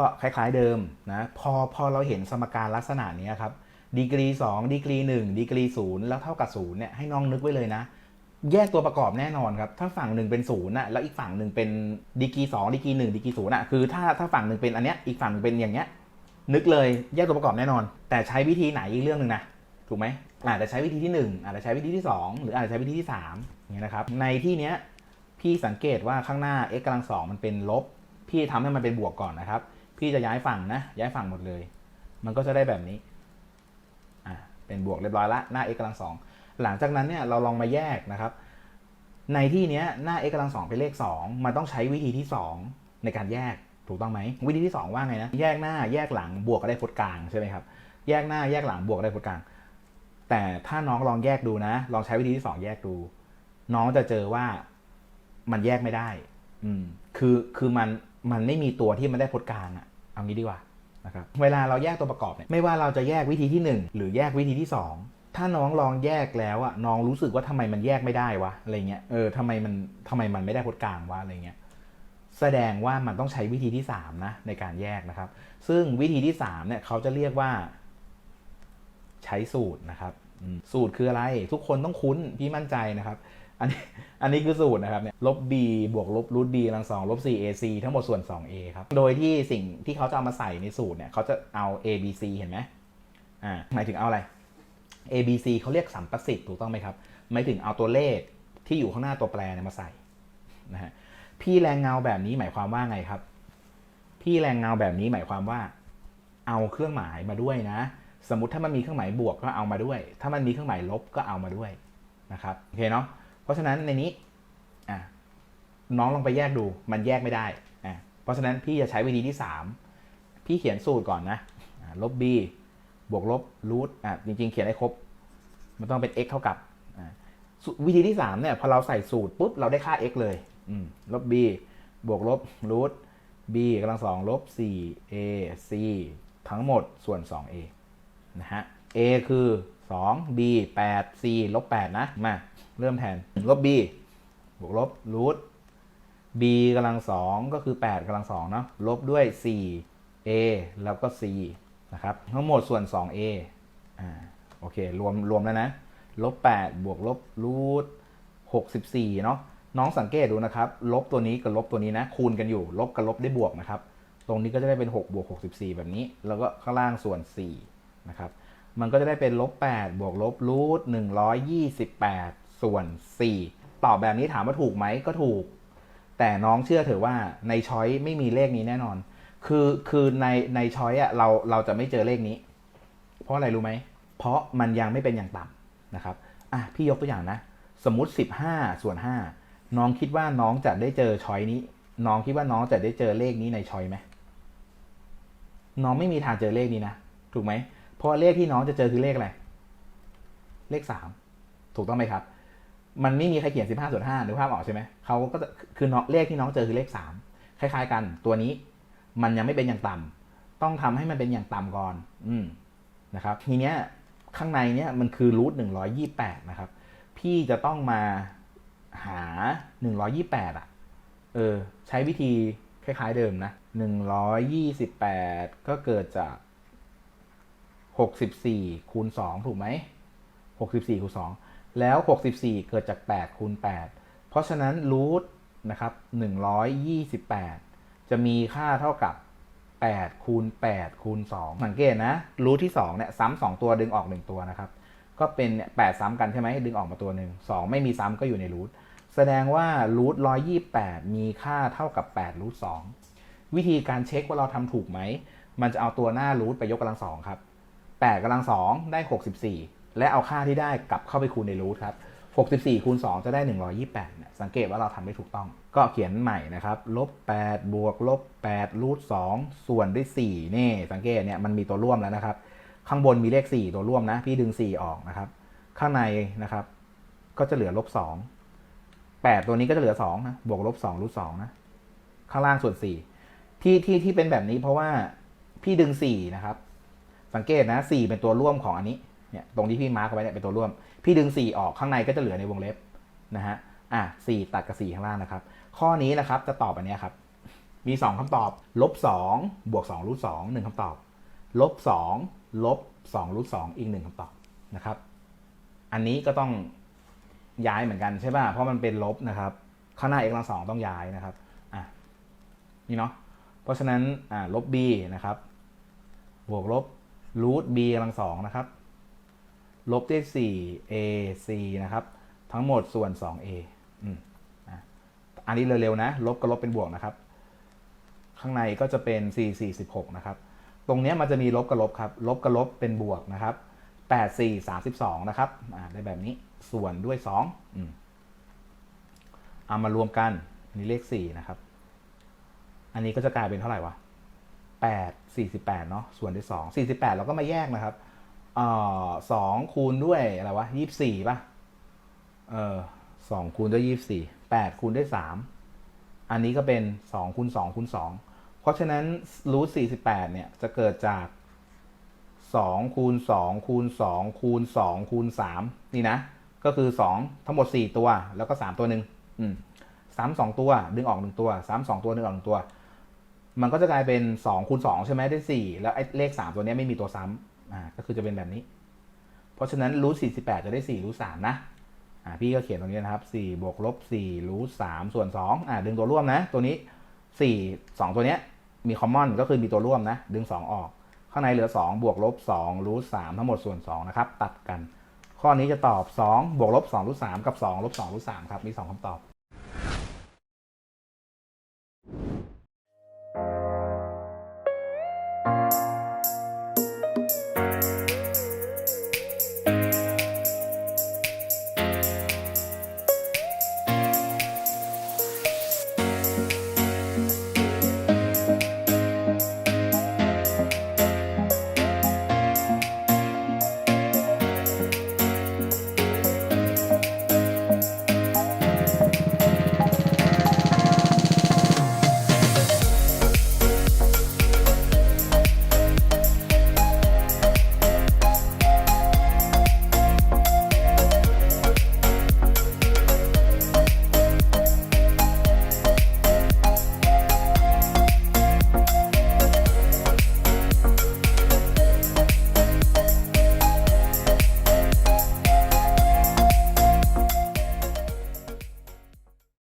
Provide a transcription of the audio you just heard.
ก็คล้ายๆเดิมนะพอพอเราเห็นสมการลักษณะนี้ครับดีกรี2ดีกรี1ดีกรี0แล้วเท่ากับ0เนี่ยให้น้องนึกไว้เลยนะ แยกตัวประกอบแน่นอนครับ ถ้าฝั่งหนึ่งเป็นศูนย์นะแล้วอีกฝั่งหนึ่งเป็นดีกรีสองดีกรีหนึ่งดีกรีศูนย์ะคือถ้าถ้าฝั่งหนึ่งเป็นอันเนี้ยอีกฝั่งเป็นอย่างเงี้ยนึกเลยแยกตัวประกอบแน่นอน แต่ใช้วิธีไหนอีกเรื่องหนึ่งนะถูกไหมอาจจะใช้วิธีที่หนึ่งอาจจะใช้วิธีที่สองหรืออาจจะใช้วิธีที่สามอย่างเงี้ยนะครับในที่เนี้ยพี่สังเกตว่าข้างหน้า x กำลังสองมันเป็นลบ พี่ทำให้มันเป็นบวกก่อนนะครับ พี่จะย้ายฝั่งนะ ย้ายฝั่งหมดเลย มันก็จะได้แบบนี้ อ่า เป็นบวกเรียบร้อยละหน้า x กำลังสองหลังจากนั้นเนี่ยเราลองมาแยกนะครับ ในที่เนี้ยหน้า x กำลังสองเป็นเลข 2 มันต้องใช้วิธีที่ 2 ในการแยกถูกต้องไหมวิธีที่ 2 ว่าไงนะแยกหน้าแยกหลังบวกก็ได้พจน์กลางใช่ไหมครับแยกหน้าแยกหลังบวกก็ได้พจน์กลาง แต่ถ้าน้องลองแยกดูนะ ลองใช้วิธีที่ 2 แยกดู น้องจะเจอว่ามันแยกไม่ได้ อืมคือคือมันมันไม่มีตัวที่มันได้พจน์กลางอะ เอางี้ดีกว่านะครับเวลาเราแยกตัวประกอบเนี่ยไม่ว่าเราจะแยกวิธีที่ 1 หรือแยกวิธีที่ 2 ถ้าน้องลองแยกแล้วอะน้องรู้สึกว่าทำไมมันแยกไม่ได้วะอะไรเงี้ยเออทำไมมันทำไมมันไม่ได้พจน์กลางวะอะไรเงี้ยแสดงว่ามันต้องใช้วิธีที่3นะในการแยกนะครับ ซึ่งวิธีที่3เนี่ยเขาจะเรียกว่า ใช้สูตรนะครับ สูตรคืออะไรทุกคนต้องคุ้นพี่มั่นใจนะครับ อันนี้อันนี้คือสูตรนะครับเนี่ยลบ b บวกลบรูท b กำลังสองลบ 4ac ทั้งหมดส่วน 2a ครับ โดยที่สิ่งที่เขาจะเอามาใส่ในสูตรเนี่ยเขาจะเอา a b c เห็นไหมอ่าหมายถึงเอาอะไร a b c เขาเรียกสัมประสิทธิ์ถูกต้องไหมครับหมายถึงเอาตัวเลขที่อยู่ข้างหน้าตัวแปรเนี่ยมาใส่นะฮะพี่แรงเงาแบบนี้หมายความว่าไงครับ พี่แรงเงาแบบนี้หมายความว่า เอาเครื่องหมายมาด้วยนะ สมมติถ้ามันมีเครื่องหมายบวกก็เอามาด้วย ถ้ามันมีเครื่องหมายลบก็เอามาด้วยนะครับโอเคเนาะ เพราะฉะนั้นในนี้น้องลองไปแยกดูมันแยกไม่ได้ เพราะฉะนั้นพี่จะใช้วิธีที่ 3 พี่เขียนสูตรก่อนนะลบ b บวกลบรูทจริงๆ เขียนให้ครบ มันต้องเป็น x เท่ากับ วิธีที่3เนี่ยพอเราใส่สูตรปุ๊บเราได้ค่า x เลยลบ b บวกลบรูท b กำลังสองลบ 4 a c ทั้งหมดส่วน 2a นะฮะ a คือ 2 b 8 c ลบ8นะ มา เริ่มแทนลบ b บวกลบรูท b กำลังสองก็คือ 8กำลังสองเนาะลบด้วย 4 a แล้วก็ c นะครับ ทั้งหมดส่วน 2a อ่าโอเค รวมรวมแล้วนะลบ8บวกลบรูท64เนาะน้องสังเกตดูนะครับ ลบตัวนี้กับลบตัวนี้นะ คูณกันอยู่ ลบกับลบได้บวกนะครับ ตรงนี้ก็จะได้เป็น 6 บวก 64 แบบนี้ แล้วก็ข้างล่างส่วน 4 นะครับ มันก็จะได้เป็นลบ8บวกลบรูท128 ส่วน 4 ตอบแบบนี้ถามว่าถูกไหมก็ถูก แต่น้องเชื่อเถอะว่าในช้อยไม่มีเลขนี้แน่นอน คือคือในในช้อยอะเราเราจะไม่เจอเลขนี้ เพราะอะไรรู้ไหม เพราะมันยังไม่เป็นอย่างต่ำนะครับอะพี่ยกตัวอย่างนะ สมมติ 15 ส่วน 5 น้องคิดว่าน้องจะได้เจอช้อยนี้ น้องคิดว่าน้องจะได้เจอเลขนี้ในช้อยไหมน้องไม่มีทางเจอเลขนี้นะ ถูกไหม เพราะเลขที่น้องจะเจอคือเลขอะไร เลขสามถูกต้องไหมครับ มันไม่มีใครเขียน15ส่วน5นึกภาพออกใช่ไหมเขาก็จะคือน้องเลขที่น้องเจอคือเลข3คล้าย ๆ กัน ตัวนี้มันยังไม่เป็นอย่างต่ำต้องทำให้มันเป็นอย่างต่ำก่อน อืมนะครับ ทีเนี้ยข้างในเนี้ยมันคือรูทหนึ่งร้อยยี่แปดนะครับ พี่จะต้องมาหาหนึ่งร้อยี่แปดอะ เออ ใช้วิธีคล้าย ๆ เดิมนะหนึ่งร้อยยี่สิบแปดก็เกิดจาก หกสิบสี่คูณสองถูกไหมหกสิบสี่คูณสองแล้วหกสิบสี่เกิดจากแปดคูณแปดเพราะฉะนั้นรูทนะครับหนึ่งร้อยยี่สิบแปดจะมีค่าเท่ากับ 8 คูณ 8 คูณ 2 สังเกตนะรูทที่2เนี่ยซ้ำสองตัวดึงออก 1 ตัวนะครับ ก็เป็นเนี่ยแซ้ำกันใช่ไหมดึงออกมาตัวหนึ่ง2 ไม่มีซ้ำก็อยู่ในรูทแสดงว่ารูท128 มีค่าเท่ากับ8รูท2วิธีการเช็คว่าเราทำถูกไหม มันจะเอาตัวหน้ารูทไปยกกำลังสองครับ 8กำลังสองได้ 64 และเอาค่าที่ได้กลับเข้าไปคูณในรูทครับ 64 คูณ 2 จะได้ 128เนี่ยสังเกตว่าเราทำได้ถูกต้อง ก็เขียนใหม่นะครับ ลบ 8 บวก ลบ 8 รูท 2 ส่วนด้วย 4 นี่ สังเกตเนี่ยมันมีตัวร่วมแล้วนะครับ ข้างบนมีเลข 4 ตัวร่วมนะ พี่ดึง 4 ออกนะครับ ข้างในนะครับ ก็จะเหลือลบ 2 8 ตัวนี้ก็จะเหลือ2นะ บวกลบ2รูท2นะ ข้างล่างส่วน 4 ที่ที่ที่เป็นแบบนี้เพราะว่าพี่ดึง 4 นะครับ สังเกตนะ4เป็นตัวร่วมของอันนี้เนี่ยตรงที่พี่มาร์กไว้เนี่ยเป็นตัวร่วม พี่ดึง 4 ออกข้างในก็จะเหลือในวงเล็บนะฮะอะ4ตัดกับ4ข้างล่างนะครับ ข้อนี้นะครับจะตอบอันนี้ครับ มี 2คำตอบลบ2บวก2รูท2หนึ่งคำตอบลบ2ลบ2รูท2อีกหนึ่งคำตอบนะครับ อันนี้ก็ต้องย้ายเหมือนกันใช่ป่ะเพราะมันเป็นลบนะครับข้างหน้า x กำลังสองต้องย้ายนะครับอะนี่เนาะเพราะฉะนั้นอ่าลบ b นะครับบวกลบ รูท b กำลังสองนะครับ ลบด้วย4 ac นะครับ ทั้งหมดส่วน 2a อืมอะอันนี้เร็วๆนะ ลบกับลบเป็นบวกนะครับ ข้างในก็จะเป็น 4 4 16 นะครับ ตรงเนี้ยมันจะมีลบกับลบครับ ลบกับลบเป็นบวกนะครับ 8 4 32 นะครับได้แบบนี้ ส่วนด้วย2อืมเอามารวมกันนี่เลข 4 นะครับ อันนี้ก็จะกลายเป็นเท่าไหร่วะ 8 48 เนาะส่วนด้วย2 48 เราก็มาแยกนะครับเออสองคูณด้วยอะไรวะยี่สี่ป่ะเออสองคูณด้วยยี่สี่แปดคูณด้วยสามอันนี้ก็เป็นสองคูณสองคูณสองเพราะฉะนั้นรูทสี่สิบแปดเนี่ยจะเกิดจากสองคูณสองคูณสองคูณสองคูณสามนี่นะ ก็คือสองทั้งหมดสี่ตัว แล้วก็สามตัวหนึ่งอืมสามสองตัว ดึงออกหนึ่งตัวสามสองตัวดึงออกหนึ่งตัว มันก็จะกลายเป็นสองคูณสองใช่ไหมได้สี่แล้วไอ้เลขสามตัวนี้ไม่มีตัวซ้ำอ่าก็คือจะเป็นแบบนี้ เพราะฉะนั้นรูทสี่สิบแปดจะได้สี่รูทสามนะอ่าพี่ก็เขียนตรงนี้นะครับสี่บวกลบสี่รูทสามส่วนสองอ่าดึงตัวร่วมนะ ตัวนี้สี่สองตัวเนี้ยมีคอมมอนก็คือมีตัวร่วมนะ ดึงสองออก ข้างในเหลือสองบวกลบสองรูทสามทั้งหมดส่วนสองนะครับ ตัดกัน ข้อนี้จะตอบสองบวกลบสองรูทสามกับสองลบสองรูทสามครับ มีสองคำตอบ